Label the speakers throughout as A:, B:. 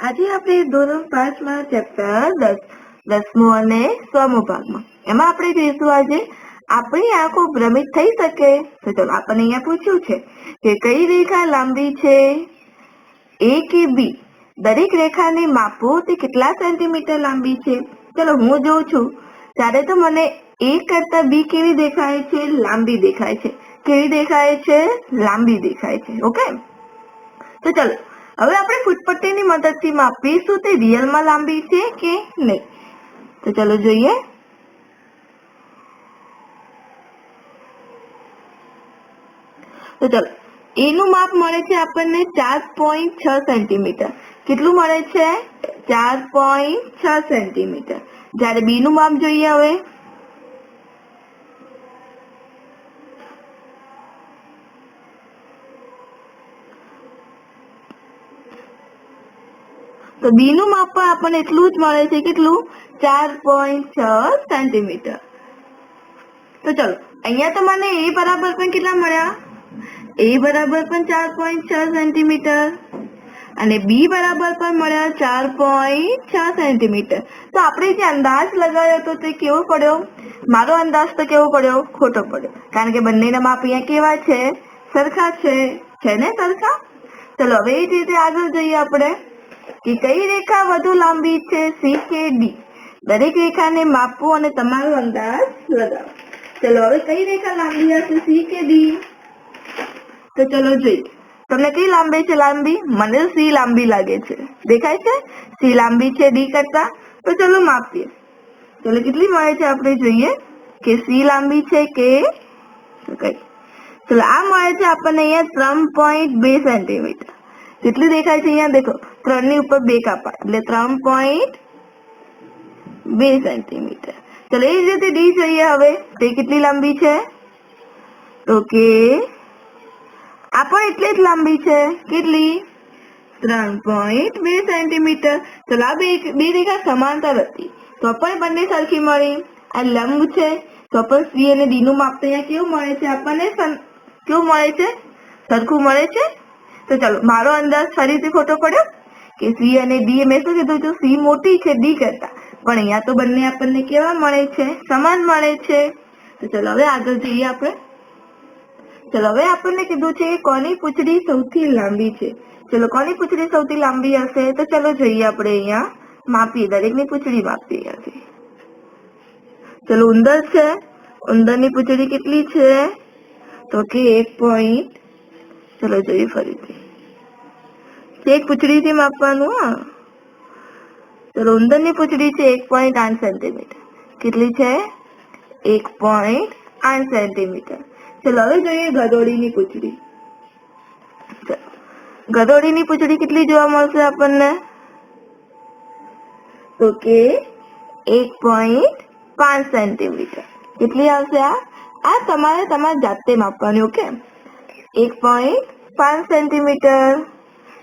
A: આજે આપણે ધોરણ પાંચમાં ચેપ્ટર દસ, દસમો અને સોમો ભાગમાં. એમાં આપણે જોઈશું આજે આપણી આંખો ભ્રમિત થઈ શકે. તો ચલો, આપણને અહીંયા પૂછ્યું છે કે કઈ રેખા લાંબી છે? એ કે બી? દરેક રેખાને માપો તે કેટલા સેન્ટીમીટર લાંબી છે? ચલો, હું જોઉં છું. ત્યારે તો મને એ કરતા બી કેવી દેખાય છે? લાંબી દેખાય છે. કેવી દેખાય છે? લાંબી દેખાય છે. ઓકે? તો ચલો હવે આપણે ફૂટપટ્ટીની મદદથી માપીશું તે રિયલમાં લાંબી છે કે નહીં? તો ચલો જોઈએ. તો ચલો, એનું માપ મળે છે આપણને ચાર પોઈન્ટ છ સેન્ટીમીટર. કેટલું મળે છે? ચાર પોઈન્ટ છ સેન્ટીમીટર. જ્યારે બી નું માપ જોઈએ હવે? તો બી નું માપ પણ આપણને એટલું જ મળે છે કેટલું? ચાર પોઈન્ટ છ સેન્ટીમીટર. તો ચલો, અહીંયા તો મને એ બરાબર પણ કેટલા મળ્યા? એ બરાબર પણ ચાર પોઈન્ટ છ સેન્ટીમીટર. અને બી બરાબર પણ મળ્યા ચાર પોઈન્ટ છ સેન્ટીમીટર. તો આપણે જે અંદાજ લગાવ્યો હતો તે કેવો પડ્યો? મારો અંદાજ તો કેવો પડ્યો? ખોટો પડ્યો. કારણ કે બંનેના માપ અહીંયા કેવા છે? સરખા છે. છે ને સરખા? ચલો, હવે એ જ રીતે આગળ જઈએ આપણે. કે કઈ રેખા વધુ લાંબી છે? સી, કે, ડી? દરેક રેખાને માપો અને તમારો અંદાજ લગાવો. ચલો, હવે કઈ રેખા લાંબી હશે? સી, કે, ડી? તો ચલો, જોઈએ. તમને કઈ લાંબી છે લાંબી? મને સી લાંબી લાગે છે. દેખાય છે? સી લાંબી છે ડી કરતા? તો ચલો, માપીએ. ચલો, કેટલી મળે છે આપણે જોઈએ કે સી લાંબી છે કે કઈ? ચલો, આ મળે છે આપણને અહીંયા ત્રણ પોઈન્ટ બે સેન્ટીમીટર. કેટલી દેખાય છે અહીંયા? દેખો ત્રણની ઉપર બે કાપા, એટલે ત્રણ પોઈન્ટ બે સેન્ટીમીટર ચલો, એ જ રીતે ડી જોઈએ હવે. તે કેટલી લાંબી છે? તો આ પણ એટલી જ લાંબી છે. કેટલી? ત્રણ પોઈન્ટ બે સેન્ટીમીટર ચલો, આ બે બે રેખા સમાંતર હતી. તો પણ બંને સરખી મળી. આ લંબ છે. તો પણ સી અને ડી નું માપ તો અહીંયા કેવું મળે છે? આપણને કેવું મળે છે? સરખું મળે છે? તો ચાલો, મારો અંદાજ ફરીથી ખોટો પડ્યો? કે સી અને ડી મેં શું કીધું છું સી મોટી છે, ડી કરતા. પણ અહીંયા તો બંને આપણને કેવા મળે છે? સમાન મળે છે. તો ચલો, હવે આગળ જઈએ આપણે. ચલો, હવે આપણને કીધું છે કે કોની પૂંછડી સૌથી લાંબી છે? ચલો, કોની પૂંછડી સૌથી લાંબી હશે? તો ચલો જઈએ આપણે અહીંયા. માપીએ, દરેકની પૂંછડી માપીએ અહીંયાથી. ચલો, ઉંદર છે. ઉંદરની પૂંછડી કેટલી છે? તો કે એક પોઈન્ટ ચલો, જોઈએ ફરીથી. એક પૂંછડીથી માપવાનું, હા. ચલો ઉંદરની પૂંછડી છે એક પોઈન્ટ આઠ સેન્ટીમીટર કેટલી છે? એક પોઈન્ટ આઠ સેન્ટીમીટર ચલો, હવે જોઈએ ગધોડીની પૂંછડી. ગદોડી ગધોડીની પૂંછડી કેટલી જોવા મળશે આપણને? તો કે એક પોઈન્ટ પાંચ સેન્ટીમીટર કેટલી આવશે આ? આ તમારે તમારે જાતે માપવાની, ઓકે? એક પોઈન્ટ પાંચ સેન્ટીમીટર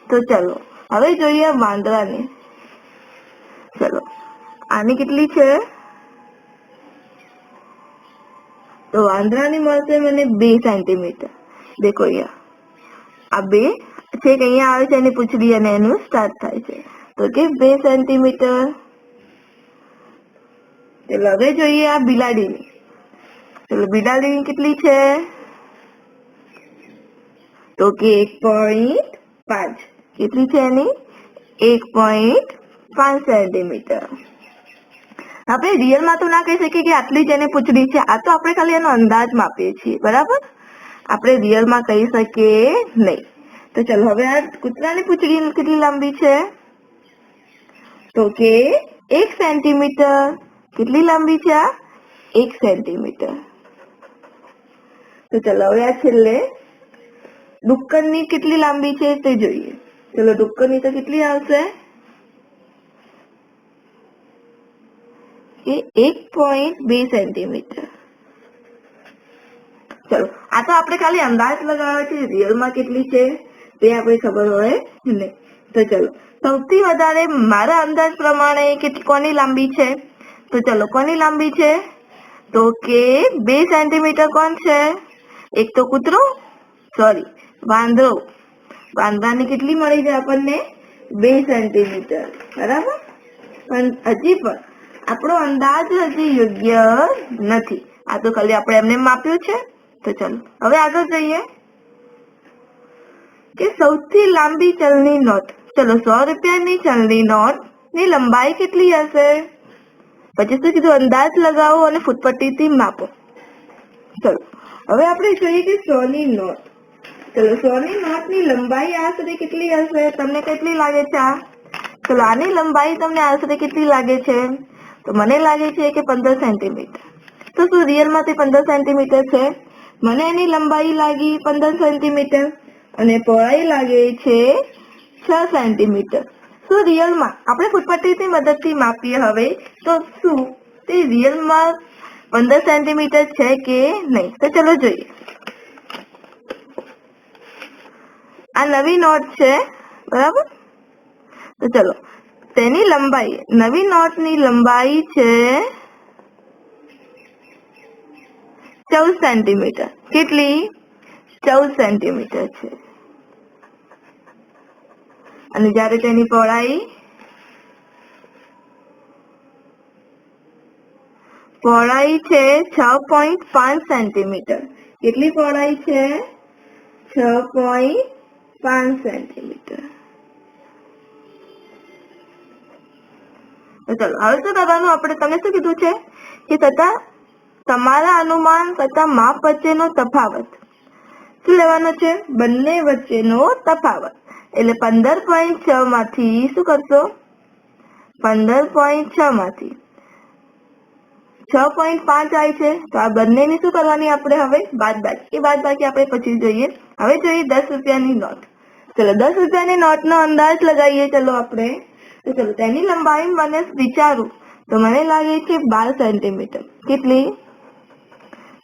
A: તો ચલો, હવે જોઈએ વાંદરાની. ચલો, આની કેટલી છે? તો વાંદરાની મળશે મને બે સેન્ટીમીટર. દેખો અહીંયા. આ બે છેક અહીંયા આવે છે એની પૂછડી અને એનું સ્ટાર્ટ થાય છે. તો કે બે સેન્ટીમીટર. ચલો, હવે જોઈએ આ બિલાડીની. ચલો, બિલાડીની કેટલી છે? તો કે એક પોઈન્ટ પાંચ. કેટલી છે એની? એક પોઈન્ટ પાંચ સેન્ટીમીટર આપણે રિયલમાં તો ના કહી શકીએ કે આટલી જ એને પૂછડી છે. આ તો આપણે ખાલી એનો અંદાજ માપીએ છીએ, બરાબર? આપણે રિયલમાં કહી શકીએ નહીં. તો ચલો, હવે આ કૂતરાની પૂછડી કેટલી લાંબી છે? તો કે એક સેન્ટીમીટર કેટલી લાંબી છે આ? એક સેન્ટીમીટર તો ચલો, હવે આ છેલ્લે ડુક્કરની કેટલી લાંબી છે તે જોઈએ. ચલો ડુક્કરની તો કેટલી આવશે? એ એક પોઈન્ટ બે સેન્ટીમીટર ચલો, આ તો આપણે ખાલી અંદાજ લગાવ્યો છે રિયલમાં કેટલી છે, તે આપણે ખબર હોય નહીં તો ચલો, સૌથી વધારે મારા અંદાજ પ્રમાણે કેટલી કોની લાંબી છે? તો ચલો, કોની લાંબી છે? તો કે બે સેન્ટીમીટર કોણ છે? એક તો કૂતરો સોરી વાંદરો. વાંદરાને કેટલી મળી છે આપણને? બે સેન્ટીમીટર. બરાબર? પણ હજી પણ આપણો અંદાજ હજી યોગ્ય નથી. આ તો ખાલી આપણે એમને માપ્યું છે. તો ચલો, હવે આગળ જઈએ. કે સૌથી લાંબી ચલની નોટ. ચલો, સો રૂપિયાની ચલની નોટની લંબાઈ કેટલી હશે? પછી શું કીધું? અંદાજ લગાવો અને ફૂટપટ્ટીથી માપો. ચલો, હવે આપણે જોઈએ કે સોની નોટ. ચલો સો ની લંબાઈ આશરે કેટલી હશે? તમને કેટલી લાગે છે આ? ચલો આની લંબાઈ તમને આશરે કેટલી લાગે છે? તો મને લાગે છે કે પંદર સેન્ટીમીટર. તો શું રિયલમાં તે પંદર સેન્ટીમીટર છે? મને એની લંબાઈ લાગી પંદર સેન્ટીમીટર અને પહોળાઈ લાગે છે છ સેન્ટીમીટર. શું રિયલમાં? આપણે ફૂટપટ્ટીની મદદથી માપીએ હવે. તો શું? તે રિયલમાં પંદર સેન્ટીમીટર છે કે નહીં? તો ચલો જોઈએ. આ નવી નોટ છે, બરાબર? તો ચલો, તેની લંબાઈ, નવી નોટની લંબાઈ છે ચૌદ સેન્ટીમીટર. કેટલી? ચૌદ સેન્ટીમીટર છે. અને જ્યારે તેની પહોળાઈ પહોળાઈ છે છ પોઈન્ટ પાંચ સેન્ટીમીટર. કેટલી પહોળાઈ છે? છ પોઈન્ટ પાંચ સેન્ટીમીટર ચલો હવે શું કરવાનું? આપણે તમે શું કીધું છે? કે તથા તમારા અનુમાન તથા માપ વચ્ચેનો તફાવત. શું લેવાનો છે? બંને વચ્ચેનો તફાવત. એટલે પંદર પોઈન્ટ છ માંથી શું કરશો? પંદર પોઈન્ટ છ માંથી. છ પોઈન્ટ પાંચ આવી છે. તો આ બંનેની શું કરવાની આપણે હવે? બાદ બાકી એ બાદ બાકી આપણે પછી જોઈએ. હવે જોઈએ દસ રૂપિયાની નોટ. ચલો, દસ રૂપિયાની નોટનો અંદાજ લગાવીએ. ચલો આપણે. તો ચલો, તેની લંબાઈ મને વિચારું. તો મને લાગે છે બાર સેન્ટીમીટર. કેટલી?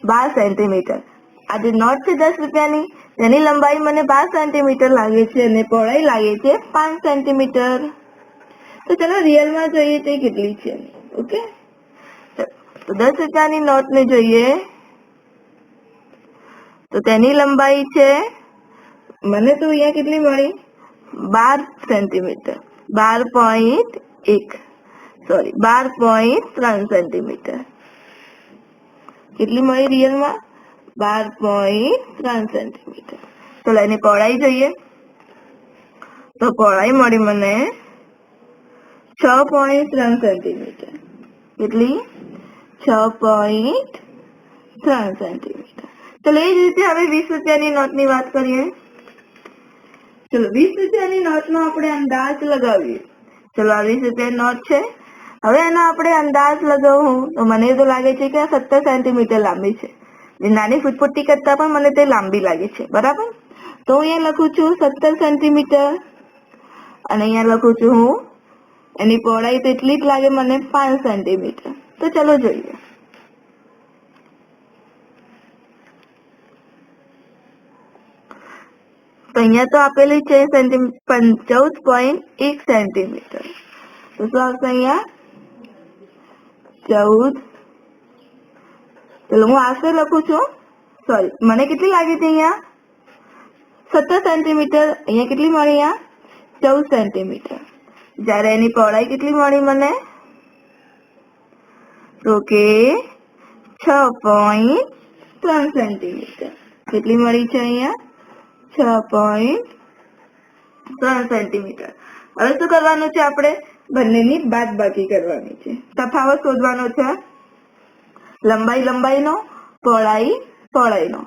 A: બાર સેન્ટીમીટર. આ જે નોટ છે દસ રૂપિયાની, તેની લંબાઈ મને બાર સેન્ટીમીટર લાગે છે અને પહોળાઈ લાગે છે પાંચ સેન્ટીમીટર. તો ચલો, રિયલમાં જોઈએ તે કેટલી છે. ઓકે? તો દસ રૂપિયાની નોટને જોઈએ. તો તેની લંબાઈ છે મને તો અહીંયા કેટલી મળી? બાર સેન્ટીમીટર બાર પોઈન્ટ એક. સોરી બાર પોઈન્ટ ત્રણ સેન્ટીમીટર કેટલી મળી રિયલમાં? બાર પોઈન્ટ ત્રણ સેન્ટીમીટર ચલો એની પહોળાઈ જોઈએ. તો પહોળાઈ મળી મને છ પોઈન્ટ ત્રણ સેન્ટીમીટર કેટલી? છ પોઈન્ટ ત્રણ સેન્ટીમીટર ચલો એ જ રીતે હવે વીસ રૂપિયાની નોટની વાત કરીએ. ચલો, વીસ રૂપિયાની નોટનો આપણે અંદાજ લગાવીએ. ચલો, આ વીસ રૂપિયાની નોટ છે. હવે એનો આપણે અંદાજ લગાવું. તો મને તો લાગે છે કે આ સત્તર સેન્ટીમીટર લાંબી છે. નાની ફૂટપટ્ટી કરતા પણ મને તે લાંબી લાગે છે. બરાબર? તો હું અહીંયા લખું છું સત્તર સેન્ટીમીટર. અને અહીંયા લખું છું હું, એની પહોળાઈ તો એટલી જ લાગે મને પાંચ સેન્ટીમીટર. તો ચલો જોઈએ. તો અહીંયા તો આપેલી છે સેન્ટીમીટર ચૌદ પોઈન્ટ એક સેન્ટીમીટર. તો શું આવશે અહીંયા? ચૌદ. ચલો, હું આશરે લખું છું. સોરી, મને કેટલી લાગી હતી અહીંયા? સત્તર સેન્ટીમીટર. અહીંયા કેટલી મળી અહીંયા? ચૌદ સેન્ટીમીટર. જ્યારે એની પહોળાઈ કેટલી મળી મને? તો કે છ પોઈન્ટ ત્રણ સેન્ટીમીટર. કેટલી મળી છે અહીંયા? છ પોઈન્ટ ત્રણ સેન્ટીમીટર હવે શું કરવાનું છે આપણે? બંનેની બાદ બાકી કરવાની છે. તફાવત શોધવાનો છે. લંબાઈ લંબાઈનો, પહોળાઈ પહોળાઈનો.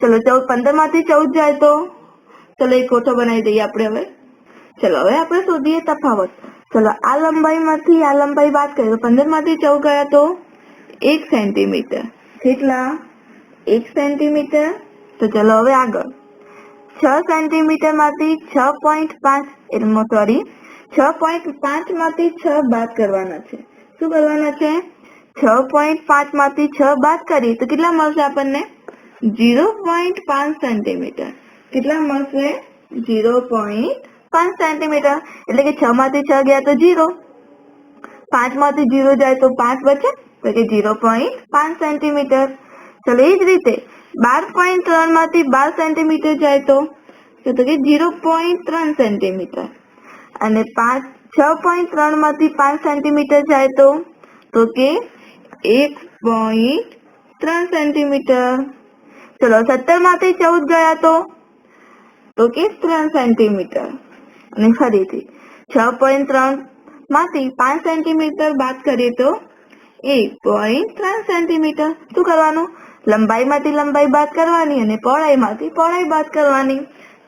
A: ચલો ચૌદ પંદરમાંથી ચૌદ જાય તો? ચલો એક કોઠો બનાવી દઈએ આપણે હવે. ચલો હવે આપણે શોધીએ તફાવત. ચલો આ લંબાઈમાંથી, આ લંબાઈ બાદ કરીએ. તો પંદરમાંથી ચૌદ ગયા તો? એક સેન્ટીમીટર કેટલા? એક સેન્ટીમીટર તો ચલો હવે આગળ. છ સેન્ટીમીટરમાંથી છ પોઈન્ટ પાંચ એટલે સોરી છ પોઈન્ટ પાંચમાંથી છ બાદ કરવાના છે. શું કરવાના છે? છ પોઈન્ટ પાંચમાંથી છ બાદ કરીએ તો કેટલા મળશે આપણને? ઝીરો પોઈન્ટ પાંચ સેન્ટીમીટર. કેટલા મળશે? ઝીરો પોઈન્ટ પાંચ સેન્ટીમીટર. એટલે કે છ માંથી છ ગયા તો ઝીરો. પાંચમાંથી ઝીરો જાય તો પાંચ બચે, તો કે ઝીરો પોઈન્ટ પાંચ સેન્ટીમીટર. ચલો એ જ રીતે બાર પોઈન્ટ ત્રણમાંથી બાર સેન્ટીમીટર જાય તો? તો કે ઝીરો પોઈન્ટ ત્રણ સેન્ટીમીટર અને પાંચ, છ પોઈન્ટ ત્રણમાંથી પાંચ સેન્ટીમીટર જાય તો? તો કે એક પોઈન્ટ ત્રણ સેન્ટીમીટર ચલો, સત્તરમાંથી ચૌદ ગયા તો? તો કે ત્રણ સેન્ટીમીટર અને ફરીથી, છ પોઈન્ટ ત્રણમાંથી પાંચ સેન્ટીમીટર બાદ કરીએ તો? એક પોઈન્ટ ત્રણ સેન્ટીમીટર શું કરવાનું? લંબાઈમાંથી લંબાઈ બાદ કરવાની અને પહોળાઈમાંથી પહોળાઈ બાદ કરવાની.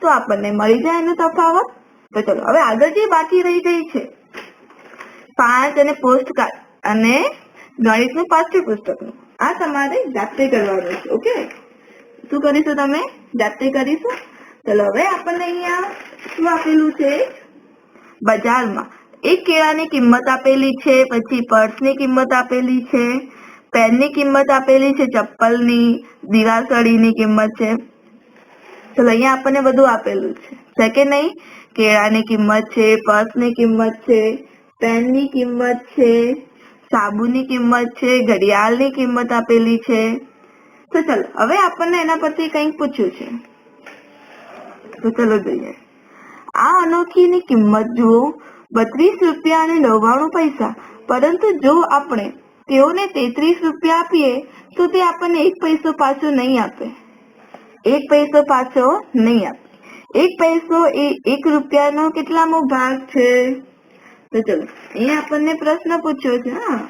A: તો આપણને મળી જાય એનો તફાવત. તો ચલો, હવે આગળ જે બાકી રહી ગઈ છે. પાંચ અને પોસ્ટ કાર્ડ અને ગણિતનું પાઠ્યપુસ્તકનું. આ તમારે જાતે કરવાનું છે, ઓકે? શું કરીશું તમે? જાતે કરીશું? ચલો, હવે આપણને અહીંયા શું આપેલું છે? બજારમાં. એક કેળાની કિંમત આપેલી છે, પછી પર્સની કિંમત આપેલી છે પેનની કિંમત આપેલી છે, ચપ્પલની દિવાસળીની કિંમત છે. ચલો, અહીંયા આપણને બધું આપેલું છે. છે કે નહીં? કેળાની કિંમત છે, પર્સની કિંમત છે, પેનની કિંમત છે, સાબુની કિંમત છે, ઘડિયાળની કિંમત આપેલી છે. તો ચલો, હવે આપણને એના પરથી કંઈક પૂછ્યું છે. તો ચલો જોઈએ. આ અનોખીની કિંમત જુઓ, બત્રીસ રૂપિયા અને નવ્વાણું પૈસા. પરંતુ જો આપણે તેઓને તેત્રીસ રૂપિયા આપીએ તો તે આપણને એક પૈસો પાછો નહીં આપે. એક પૈસો પાછો નહીં આપે. એક પૈસો એ એક રૂપિયાનો કેટલામો ભાગ છે? તો ચલો એ આપણને પ્રશ્ન પૂછ્યો છે, હા,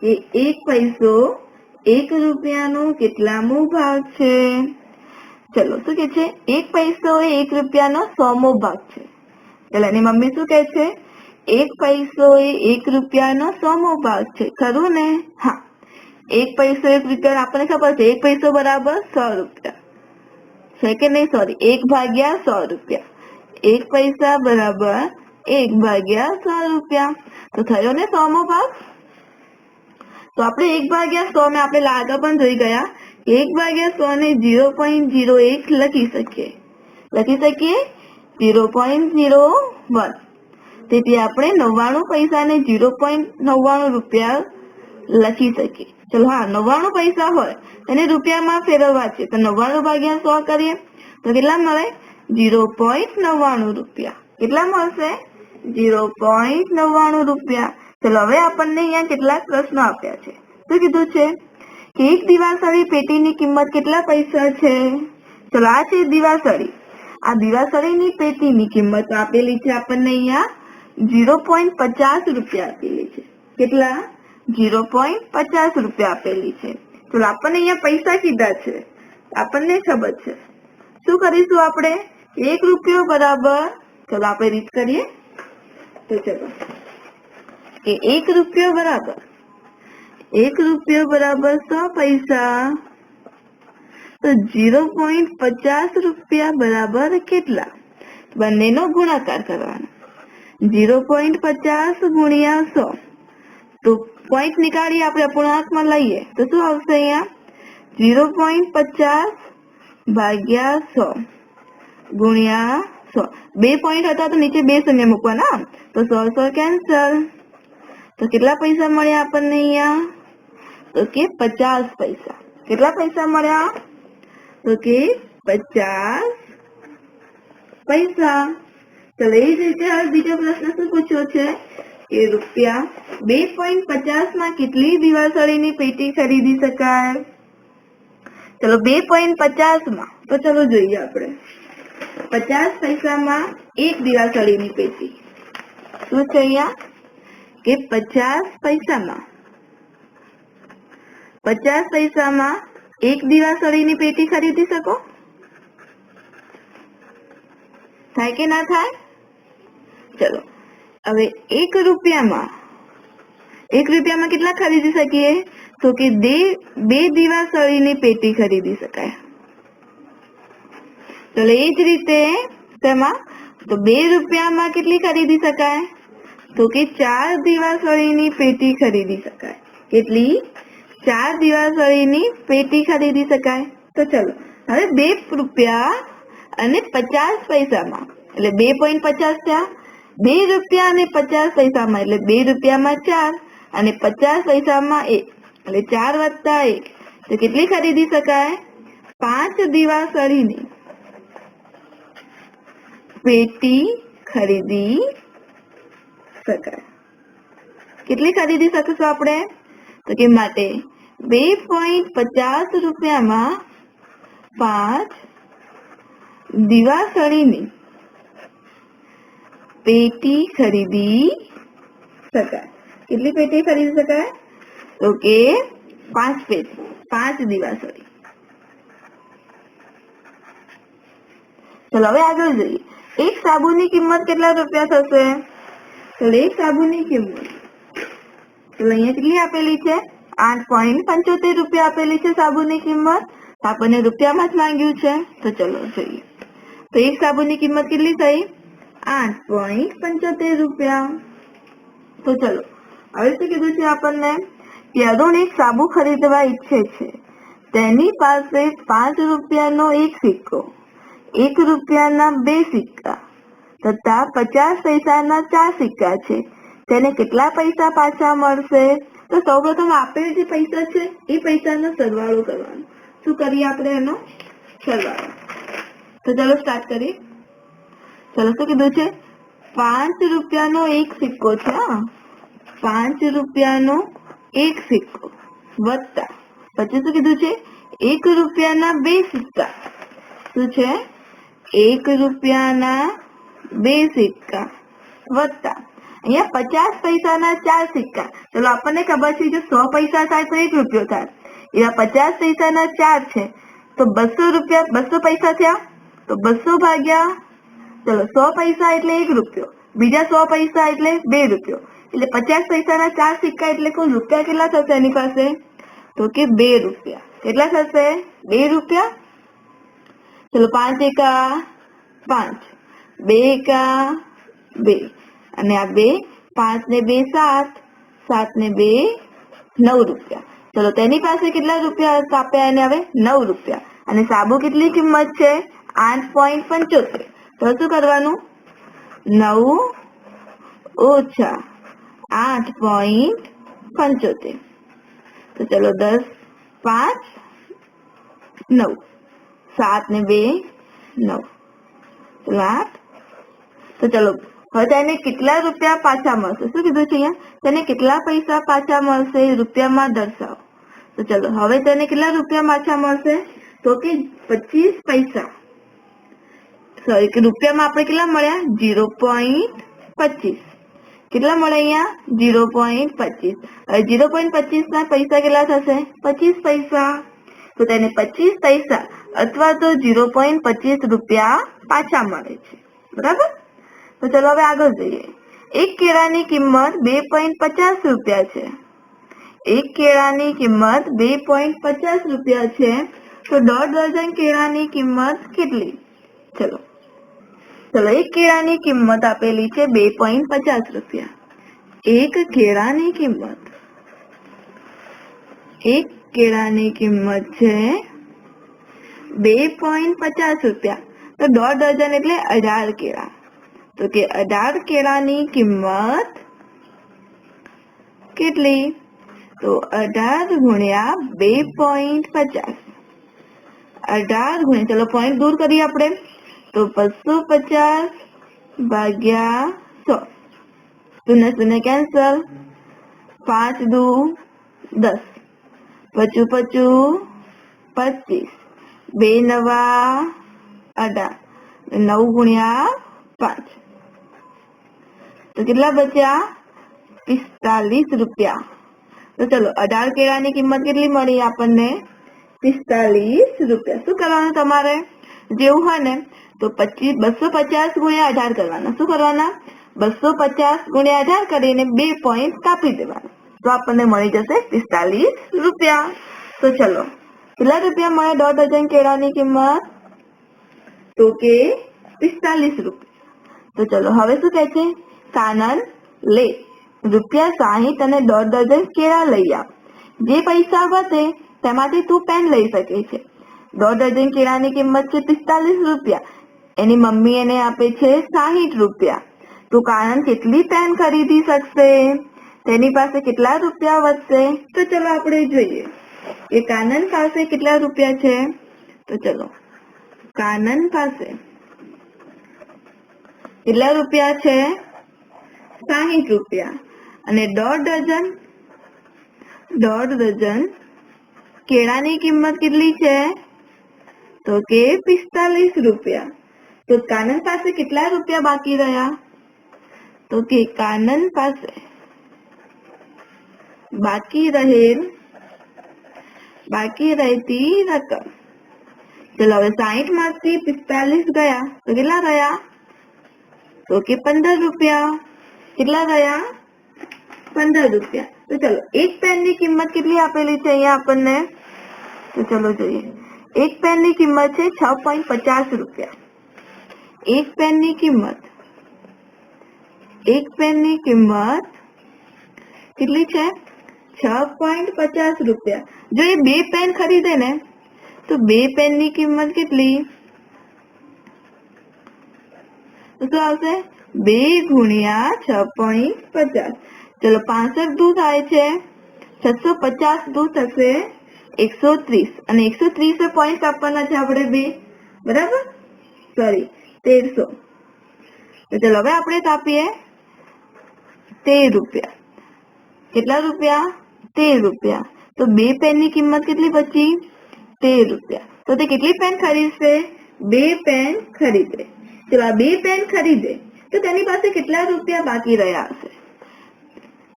A: કે એક પૈસો એક રૂપિયાનો કેટલામો ભાગ છે? ચલો, શું કે છે? એક પૈસો એ એક રૂપિયાનો સોમો ભાગ છે. ચલો, એની મમ્મી શું કહે છે? એક પૈસો એ એક રૂપિયાનો સોમો ભાગ છે. ખરું ને? હા. એક પૈસો એક રૂપિયા આપણને ખબર છે, એક પૈસો બરાબર સો રૂપિયા. છે કે નહીં? સોરી એક ભાગ્યા સો રૂપિયા. એક પૈસા બરાબર એક ભાગ્યા સો રૂપિયા. તો થયો ને સો મો ભાગ તો આપણે એક ભાગ્યા સો ને આપણે લાગા પણ જોઈ ગયા. એક ભાગ્યા સો ને ઝીરો પોઈન્ટ ઝીરો એક લખી શકીએ. લખી શકીએ? Zero point zero one. તેથી આપણે નવ્વાણું પૈસાને ઝીરો પોઈન્ટ નવ્વાણું રૂપિયા લખી શકીએ. ચલો હા, નવ્વાણું પૈસા હોય, તેને રૂપિયામાં ફેરવવા છે. તો નવ્વાણું ભાગ્યા સો કરીએ, તો કેટલા મળે? ઝીરો પોઈન્ટ નવ્વાણું રૂપિયા. કેટલા મળશે? ઝીરો પોઈન્ટ નવ્વાણું રૂપિયા. ચલો, હવે આપણને અહીંયા કેટલાક પ્રશ્નો આપ્યા છે. શું કીધું છે? કે એક દિવાસળી પેટીની કિંમત કેટલા પૈસા છે? ચલો, આ છે દિવાસળી. આ દિવાસળીની પેટીની કિંમત આપેલી છે આપણને અહીંયા. ઝીરો પોઈન્ટ પચાસ રૂપિયા આપેલી છે. કેટલા? ઝીરો પોઈન્ટ પચાસ રૂપિયા આપેલી છે. ચલો આપણને અહીંયા પૈસા કીધા છે. આપણને ખબર છે. શું કરીશું આપણે? એક રૂપિયો બરાબર, ચલો આપણે રીત કરીએ. તો ચલો. કે એક રૂપિયો બરાબર. એક રૂપિયો બરાબર સો પૈસા. તો ઝીરો પોઈન્ટ પચાસ રૂપિયા બરાબર કેટલા? બંનેનો ગુણાકાર કરવાનો. ઝીરો પોઈન્ટ પચાસ ગુણ્યા સો તો પોઈન્ટ નીકાળી આપણે અપૂર્ણાંકમાં લઈએ તો શું આવશે અહીંયા ઝીરો પોઈન્ટ પચાસ ભાગ્યા સો ગુણ્યા સો બે પોઈન્ટ હતા તો નીચે બે શૂન્ય મૂકવાના તો સો સો કેન્સલ તો કેટલા પૈસા મળ્યા આપણને અહીંયા તો કે પચાસ પૈસા કેટલા પૈસા મળ્યા તો કે પચાસ પૈસા ચલો એ જ રીતે હવે બીજો પ્રશ્ન શું પૂછ્યો છે? કે રૂપિયા બે પોઈન્ટ પચાસમાં કેટલી દિવાસળીની પેટી ખરીદી શકાય? ચલો બે પોઈન્ટ પચાસમાં તો ચલો જોઈએ આપણે. પચાસ પૈસામાં એક દિવાસળીની પેટી. શું છે અહીંયા? કે પચાસ પૈસામાં. પચાસ પૈસામાં એક દિવાસળીની પેટી ખરીદી શકો? થાય કે ના થાય? ચલો. હવે એક રૂપિયામાં એક રૂપિયામાં કેટલા ખરીદી શકીએ? તો કે બે બે પેટી ખરીદી શકાય. ચલો, એ જ રીતે તેમાં, તો બે રૂપિયામાં કેટલી ખરીદી શકાય? તો કે ચાર દિવાસળીની પેટી ખરીદી શકાય. કેટલી? ચાર દિવાસળીની પેટી ખરીદી શકાય. તો ચલો, હવે બે રૂપિયા અને પચાસ પૈસામાં, એટલે બે પોઈન્ટ પચાસ થયા. બે રૂપિયા અને પચાસ પૈસામાં, એટલે બે રૂપિયામાં ચાર અને પચાસ પૈસામાં એક, એટલે ચાર વત્તા એક. તો કેટલી ખરીદી શકાય? પાંચ દિવાસળીની પેટી ખરીદી શકાય. કેટલી ખરીદી શકીશું આપણે? તો કે માટે બે પોઈન્ટ પચાસ રૂપિયામાં પાંચ દિવાસળીની પેટી ખરીદી શકાય. કેટલી પેટી ખરીદી શકાય? તો કે પાંચ પેટી, પાંચ દિવાસળી ચલો, હવે આગળ જોઈએ. એક સાબુની કિંમત કેટલા રૂપિયા થશે? તો એક સાબુની કિંમત. ચલો, અહીંયા કેટલી આપેલી છે? આઠ પોઈન્ટ પંચોતેર રૂપિયા આપેલી છે સાબુની કિંમત. આપણને રૂપિયામાં જ માંગ્યું છે. તો ચલો, જોઈએ. તો એક સાબુની કિંમત કેટલી થઈ? આઠ પોઈન્ટ પંચોતેર રૂપિયા. તો ચલો, હવે શું કીધું છે આપણને? એક સાબુ ખરીદવા ઈચ્છે છે. તેની પાસે પાંચ રૂપિયાનો એક સિક્કો, એક રૂપિયાના બે સિક્કા તથા પચાસ પૈસાના ચાર સિક્કા છે. તેને કેટલા પૈસા પાછા મળશે? તો સૌપ્રથમ આપેલ જે પૈસા છે, એ પૈસાનો સરવાળો કરવાનો. શું કરીએ આપણે એનો સરવાળો? તો ચલો સ્ટાર્ટ કરીએ. ચલો તો કીધું છે? પાંચ રૂપિયાનો એક સિક્કો છે પાંચ રૂપિયાનો એક સિક્કો વત્તા. પછી શું કીધું છે? એક રૂપિયાના બે સિક્કા. શું છે? એક રૂપિયાના બે સિક્કા વત્તા. અહીંયા પચાસ પૈસાના ચાર સિક્કા. ચલો, આપણને ખબર છે જો સો પૈસા થાય તો એક રૂપિયો થાય. એવા પચાસ પૈસાના ચાર છે. તો બસો રૂપિયા, બસો પૈસા થયા? તો બસો ભાગ્યા ચલો, સો પૈસા એટલે એક રૂપિયો. બીજા સો પૈસા એટલે બે રૂપિયો. એટલે પચાસ પૈસાના ચાર સિક્કા એટલે કુલ રૂપિયા કેટલા થશે એની પાસે? તો કે બે રૂપિયા. કેટલા થશે? બે રૂપિયા? ચલો, પાંચ એકા પાંચ. બે એકા બે. અને આ બે, પાંચ ને બે સાત. સાત ને બે નવ રૂપિયા. ચલો, તેની પાસે કેટલા રૂપિયા આપ્યા એને હવે? નવ રૂપિયા. અને સાબુ કેટલી કિંમત છે? આઠ પોઈન્ટ પંચોતેર. તો શું કરવાનું? નવ ઓછા આઠ પોઈન્ટ પંચોતેર. તો ચલો દસ, પાંચ, નવ. સાત ને બે, નવ. ચલો આઠ. તો ચલો, હવે તેને કેટલા રૂપિયા પાછા મળશે? શું કીધું છે અહીંયા? તેને કેટલા પૈસા પાછા મળશે? રૂપિયામાં દર્શાવો. તો ચલો, હવે તેને કેટલા રૂપિયા પાછા મળશે? તો કે પચીસ પૈસા. સોરી કે રૂપિયામાં આપણે કેટલા મળ્યા? જીરો પોઈન્ટ પચીસ. કેટલા મળે અહીંયા? જીરો પોઈન્ટ પચીસ. હવે જીરો પોઈન્ટ પચીસ ના પૈસા કેટલા થશે? પચીસ પૈસા. તો તેને પચીસ પૈસા અથવા તો જીરો પોઈન્ટ પચીસ રૂપિયા પાછા મળે છે. બરાબર? તો ચલો હવે આગળ જઈએ. એક કેળાની કિંમત બે પોઈન્ટ પચાસ રૂપિયા છે. એક કેળાની કિંમત બે પોઈન્ટ પચાસ રૂપિયા છે. તો દોઢ ડઝન કેળાની કિંમત કેટલી? ચલો. એક કેળાની કિંમત આપેલી છે બે પોઈન્ટ પચાસ રૂપિયા. એક કેળાની કિંમત. એક કેળાની કિંમત છે બે પોઈન્ટ પચાસ રૂપિયા. તો દોઢ ડઝન એટલે અઢાર કેળા. તો કે અઢાર કેળાની કિંમત કેટલી? તો અઢાર ગુણ્યા બે પોઈન્ટ પચાસ. અઢાર ગુણ્યા, ચલો પોઈન્ટ દૂર કરીએ આપણે. તો બસો પચાસ ભાગ્યા સો. શૂન્ય શૂન્ય કેન્સલ પાંચ દુ દસ. પચું પચું પચીસ. બે નવા અઢાર. નવ ગુણ્યા પાંચ. તો કેટલા બચ્યા? પિસ્તાલીસ રૂપિયા. તો ચલો, અઢાર કેળાની કિંમત કેટલી મળી આપણને? પિસ્તાલીસ રૂપિયા. શું કરવાનું તમારે? જેવું હોય ને તો પચીસ બસો પચાસ ગુણ્યા અઢાર કરવાના. શું કરવાના? બસો પચાસ ગુણ્યા અઢાર કરીને બે પોઈન્ટ કાપી દેવાના. તો આપણને મળી જશે પિસ્તાલીસ રૂપિયા. તો ચલો, કેટલા રૂપિયા મળે દોઢ ડઝન કેળાની કિંમત? તો કે પિસ્તાલીસ રૂપિયા. તો ચલો, હવે શું કહે છે? કાનન લે. રૂપિયા સાહીઠ અને દોઢ ડઝન કેળા લઈ આવ. જે પૈસા વધે તેમાંથી તું પેન લઈ શકે છે. દોઢ ડઝન કેળાની કિંમત છે પિસ્તાલીસ રૂપિયા. એની મમ્મી એને આપે છે સાહીઠ રૂપિયા. તો કાનન કેટલી પેન ખરીદી શકશે? તેની પાસે કેટલા રૂપિયા વધશે? તો ચલો આપણે જોઈએ. કે કાનન પાસે કેટલા રૂપિયા છે? તો ચલો. કાનન પાસે કેટલા રૂપિયા છે? સાહીઠ રૂપિયા. અને દોઢ ડઝન દોઢ ડઝન કેળાની કિંમત કેટલી છે? તો કે પિસ્તાલીસ રૂપિયા. તો કાનન પાસે કેટલા રૂપિયા બાકી રહ્યા તો કે કાનન પાસે બાકી રહેલ બાકી રહેતી રકમ ચલો હવે સાહીઠમાંથી પિસ્તાલીસ ગયા તો કેટલા રહ્યા તો કે પંદર રૂપિયા કેટલા ગયા પંદર રૂપિયા તો ચલો એક પેનની કિંમત કેટલી આપેલી છે અહીંયા આપણને તો ચલો જોઈએ એક પેનની કિંમત છે છ પોઈન્ટ પચાસ રૂપિયા એક પેનની કિંમત એક પેનની કિંમત કેટલી છે છ પોઈન્ટ પચાસ રૂપિયા જો એ બે પેન ખરીદે ને તો બે પેનની કિંમત કેટલી શું આવશે બે ગુણ્યા છ પોઈન્ટ પચાસ ચલો પાસઠ દૂધ થાય છે છસો પચાસ દૂધ થશે એકસો ત્રીસ અને એકસો ત્રીસ પોઈન્ટ કાપવાના છે આપણે બે બરાબર સોરી તેરસો. તો ચલો હવે આપણે કાપીએ તેર રૂપિયા. કેટલા રૂપિયા? તેર રૂપિયા. તો બે પેનની કિંમત કેટલી બચી? તેર રૂપિયા. તો તે કેટલી પેન ખરીદશે? બે પેન ખરીદે. ચલો આ બે પેન ખરીદે. તો તેની પાસે કેટલા રૂપિયા બાકી રહ્યા હશે?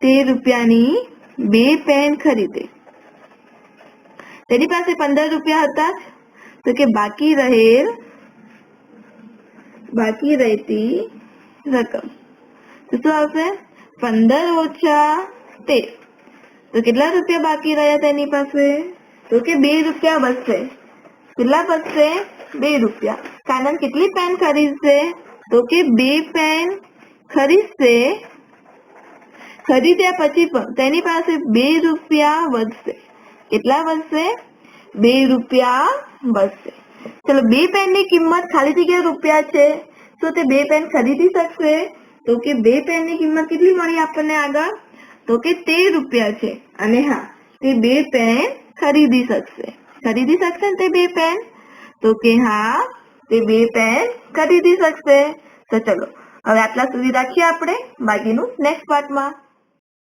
A: તેર રૂપિયાની બે પેન ખરીદે. તેની પાસે પંદર રૂપિયા હતા જ. તો કે બાકી રહેલ બાકી રહેતી રકમ તો શું આવશે પંદર ઓછા તેર તો કેટલા રૂપિયા બાકી રહ્યા તેની પાસે તો કે બે રૂપિયા બચશે કેટલા બચશે બે રૂપિયા કાનન કેટલી પેન ખરીદશે તો કે બે પેન ખરીદશે ખરીદ્યા પછી પણ તેની પાસે બે રૂપિયા વધશે કેટલા વધશે બે રૂપિયા વધશે ચલો, બે પેનની કિંમત ખાલી જગ્યા રૂપિયા છે, તો તે બે પેન ખરીદી શકશે? તો કે બે પેનની કિંમત કેટલી મળી આપણને આગળ? તો કે તેર રૂપિયા છે. અને હા, તે બે પેન ખરીદી શકશે. ખરીદી શકશે ને તે બે પેન? તો કે હા, તે બે પેન ખરીદી શકશે. તો ચલો, હવે આટલા સુધી રાખીએ આપણે બાકીનું નેક્સ્ટ પાર્ટમાં